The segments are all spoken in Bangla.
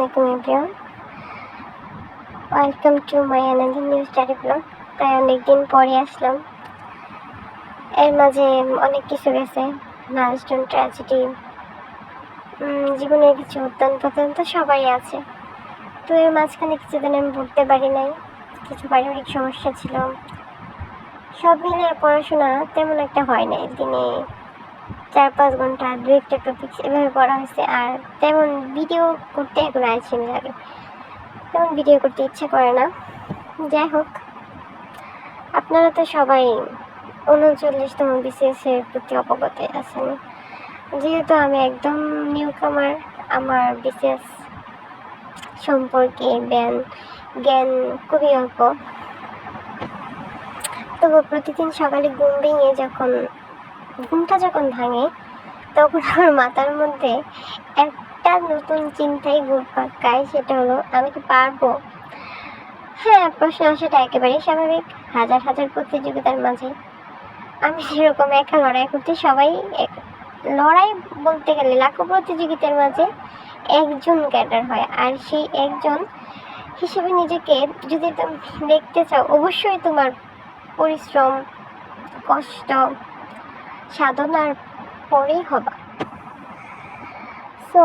আলাইকুম everyone welcome to my Anadi news study blog প্রায় অনেকদিন পরে আসলাম। এর মাঝে অনেক কিছু গেছে। মাইলস্টোন ট্র্যাজেডি জীবনের কিছু উত্তান পতন তো সবাই আছে। তো এর মাঝখানে কিছুদিন আমি পড়তে পারি নাই। কিছু পারিবারিক সমস্যা ছিল। সব মিলিয়ে পড়াশোনা তেমন একটা হয় নাই। দিনে চার পাঁচ ঘণ্টা দু একটা টপিক এভাবে পড়া হয়েছে, আর তেমন ভিডিও করতে এখন আছি আমি লাগে তেমন ভিডিও করতে ইচ্ছে করে না। যাই হোক, আপনারা তো সবাই উনচল্লিশতম বিসিএস এর প্রতি অবগত আছেন। যেহেতু আমি একদম নিউ কামার আমার বিসিএস সম্পর্কে জ্ঞান জ্ঞান খুবই অল্প। তবু প্রতিদিন সকালে ঘুম ভেঙে যখন ঘুমটা যখন ভাঙে, তখন আমার মাথার মধ্যে একটা নতুন চিন্তাই ঘুরপাক খায় সেটা হলো, আমি কি পারব? হ্যাঁ প্রশ্ন আসাটা একেবারেই স্বাভাবিক। হাজার হাজার প্রতিযোগিতার মাঝে আমি সেরকম একা লড়াই করতে সবাই লড়াই বলতে গেলে লাখো প্রতিযোগিতার মাঝে একজন ক্যাডার হয়, আর সেই একজন হিসেবে নিজেকে যদি তুমি দেখতে চাও, অবশ্যই তোমার পরিশ্রম, কষ্ট সাধনার পরেই হবা সো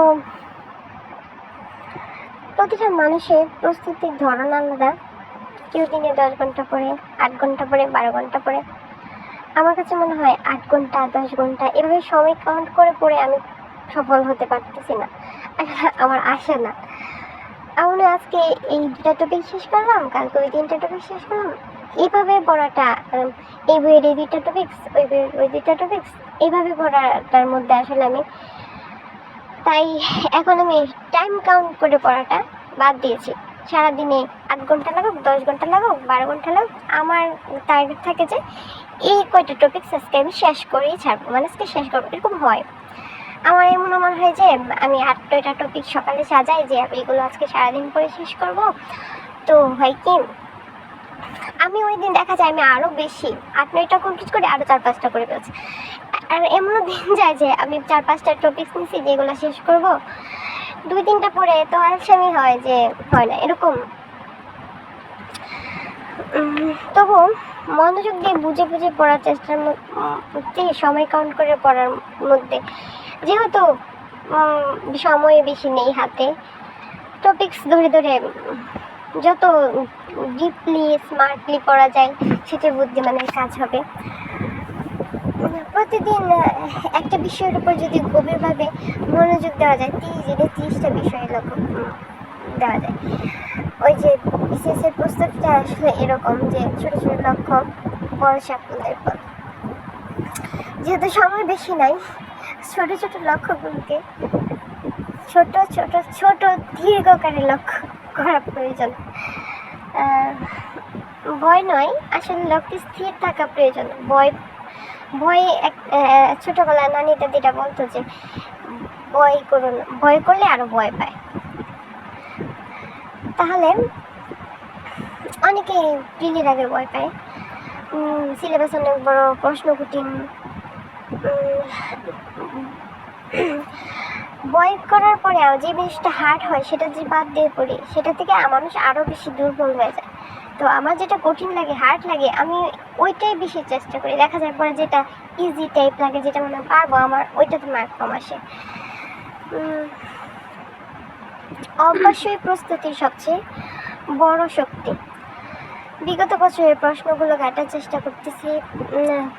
প্রতিটা মানুষের প্রস্তুতির ধরন আলাদা। কেউ দিনে দশ ঘণ্টা পরে আট ঘণ্টা পরে বারো ঘণ্টা পরে আমার কাছে মনে হয় আট ঘণ্টা, দশ ঘণ্টা, এভাবে সময় কাউন্ট করে পড়ে আমি সফল হতে পারতেছি না। আমার আশা না। আমি আজকে এই দুটা টপিক শেষ করলাম, কালকে ওই তিনটা টপিক শেষ করলাম। এইভাবে পড়াটা এই বইয়ের এই দুইটা টপিক্স ওই বইয়ের ওই টপিক্স এইভাবে পড়াটার মধ্যে আসলে আমি, তাই এখন আমি টাইম কাউন্ট করে পড়াটা বাদ দিয়েছি। সারাদিনে আট ঘণ্টা লাগুক, দশ ঘণ্টা লাগুক, বারো ঘণ্টা লাগুক, আমার টার্গেট থাকে যে এই কয়টা টপিক্স আজকে আমি শেষ করেই ছাড়বো। মানে আজকে শেষ করব, এরকম হয়। আমার এমন মনে হয় যে আমি আট টপিক সকালে সাজাই, যে এগুলো আজকে সারাদিন পরে শেষ করব। তো হয় কি আমি ওই দিন দেখা যায় আমি আরও বেশি। আট নয়টা কমপ্লিট করে আরও চার পাঁচটা করে ফেলছি আর এমনও দিন যায় যে আমি চার পাঁচটা টপিক্স নিছি, যেগুলো শেষ করব। দুই তিনটা পরে তো আলসামি হয় যে হয় না, এরকম। তবু মনোযোগ দিয়ে বুঝে বুঝে পড়ার চেষ্টার মধ্যে, সময় কাউন্ট করে পড়ার মধ্যে। যেহেতু সময় বেশি নেই হাতে টপিক্স ধরে ধরে যত ডিপলি স্মার্টলি পড়া যায় সেটার বুদ্ধিমানের কাজ হবে। প্রতিদিন একটা বিষয়ের উপর যদি গভীরভাবে মনোযোগ দেওয়া যায়, তিরিশ দিনে তিরিশটা বিষয়ে লক্ষ্য দেওয়া যায়। ওই যে বিশেষ এর প্রস্তুতিটা আসলে এরকম যে, ছোট ছোট লক্ষ্য বড় সাফল্যের পথ যেহেতু সময় বেশি নাই, ছোট ছোট লক্ষ্যগুলোকে ছোট ছোট ছোট দীর্ঘকারী লক্ষ্য করা প্রয়োজন। ভয় নয়, আসলে লক্ষ্যে স্থির থাকা প্রয়োজন। ভয়, ভয়ে এক ছোটবেলায় নানি দাদিটা বলতো যে, ভয় করুন ভয় করলে আরও ভয় পায়। তাহলে অনেকে প্রিলির আগে ভয় পায়। সিলেবাস অনেক বড় প্রশ্ন কঠিন বই করার পরে যে জিনিসটা হার্ড হয়, সেটা যে বাদ দিয়ে পড়ি, সেটা থেকে মানুষ আরও বেশি দুর্বল হয়ে যায়। তো আমার যেটা কঠিন লাগে হার্ড লাগে, আমি ওইটাই বেশি চেষ্টা করি। দেখা যায় পরে যেটা ইজি টাইপ লাগে, যেটা মনে পারব, আমার ওইটাতে মার্ক কম আসে। অবশ্যই প্রস্তুতির সবচেয়ে বড় শক্তি। বিগত বছরের প্রশ্নগুলো কাটার চেষ্টা করতেছি।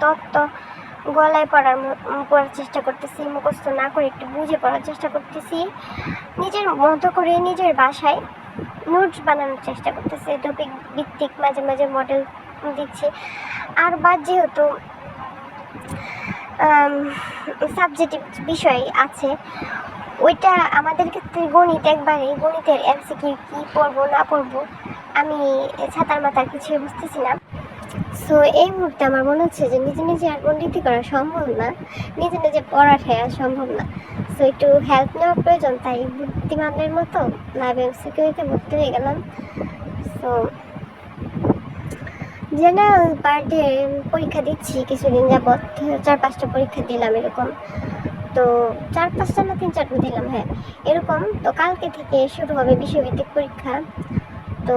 তত্ত্ব গলায় পড়ার পড়ার চেষ্টা করতেছি, মুখস্থ না করে একটু বুঝে পড়ার চেষ্টা করতেছি। নিজের মতো করে নিজের বাসায় নোটস বানানোর চেষ্টা করতেছি টপিক ভিত্তিক মাঝে মাঝে মডেল দিচ্ছি। আর বাদ যেহেতু সাবজেক্টিভ বিষয় আছে, ওইটা আমাদের ক্ষেত্রে গণিত একবারে গণিতের এমসিকিউ কী পড়ব না পড়ব, আমি ছাতার মাথার কিছু বুঝতেছি না। সো এই মুহূর্তে আমার মনে হচ্ছে যে নিজে নিজে আর পণ্ডিতি করা সম্ভব না। নিজে নিজে পড়া ঠেয়া সম্ভব না। সো একটু হেল্প নেওয়া প্রয়োজন, তাই বুদ্ধিমানের মতো লাইভ এমসিকিউতে ভর্তি হয়ে গেলাম। সো জেনারেল পার্টে পরীক্ষা দিচ্ছি, কিছুদিন যাবৎ। চার পাঁচটা পরীক্ষা দিলাম এরকম। তো, চার পাঁচটা না তিন চারটা দিলাম হ্যাঁ। এরকম, তো কালকে থেকে শুরু হবে বিষয়ভিত্তিক পরীক্ষা। তো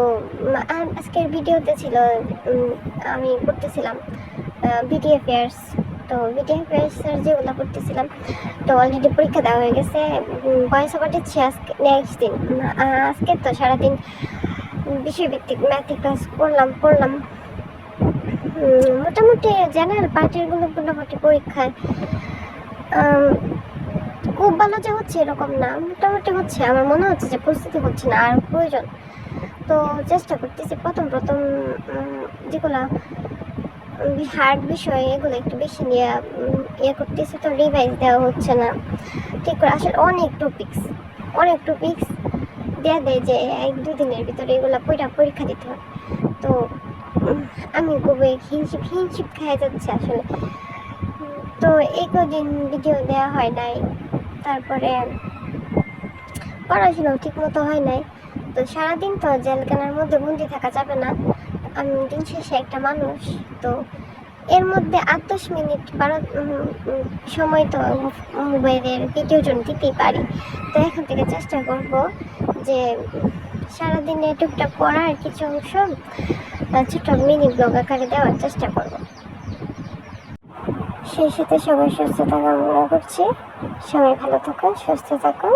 আজকের ভিডিওতে ছিল আমি করতেছিলাম বিডি অ্যাফেয়ার্স তো বিডি অ্যাফেয়ার্সের যেগুলো করতেছিলাম তো অলরেডি পরীক্ষা দেওয়া হয়ে গেছে বয়স দিচ্ছি আজকে নেক্সট দিন। আজকে তো সারাদিন বিষয়ভিত্তিক ম্যাথিক ক্লাস করলাম উম, মোটামুটি জেনারেল পার্টিগুলো মোটামুটি পরীক্ষায় খুব ভালো যে হচ্ছে এরকম না মোটামুটি হচ্ছে। আমার মনে হচ্ছে যে প্রস্তুতি হচ্ছে না আর প্রয়োজন। তো চেষ্টা করতেছি প্রথম প্রথম যেগুলো হার্ড বিষয়, এগুলো একটু বেশি নিয়ে ইয়ে করতেছি তো রিভাইজ দেওয়া হচ্ছে না। ঠিক করে আসলে অনেক টপিক্স অনেক টপিক্স দেওয়া দেয় যে এক দু দিনের ভিতরে এগুলো পরীক্ষা পরীক্ষা দিতে হয়। তো আমি খুবই হিনশিপ হিনশিপ খেয়ে যাচ্ছে আসলে। তো এই কদিন ভিডিও দেওয়া হয় নাই, তারপরে পড়াশোনাও ঠিক মতো হয় নাই। তো সারাদিন তো জেলখানার মধ্যে বন্দি থাকা যাবে না। আমি দিন শেষে একটা মানুষ, তো এর মধ্যে আট দশ মিনিট বারো সময় তো মোবাইলের ভিডিও জন দিতেই পারি। তো এখন থেকে চেষ্টা করব যে সারাদিনে টুকটাক পড়ার কিছু অংশ ছোট মিনি ব্লগ আকারে দেওয়ার চেষ্টা করব। সেই সাথে সবাই সুস্থ থাকা কামনা করছি। সবাই ভালো থাকুন সুস্থ থাকুন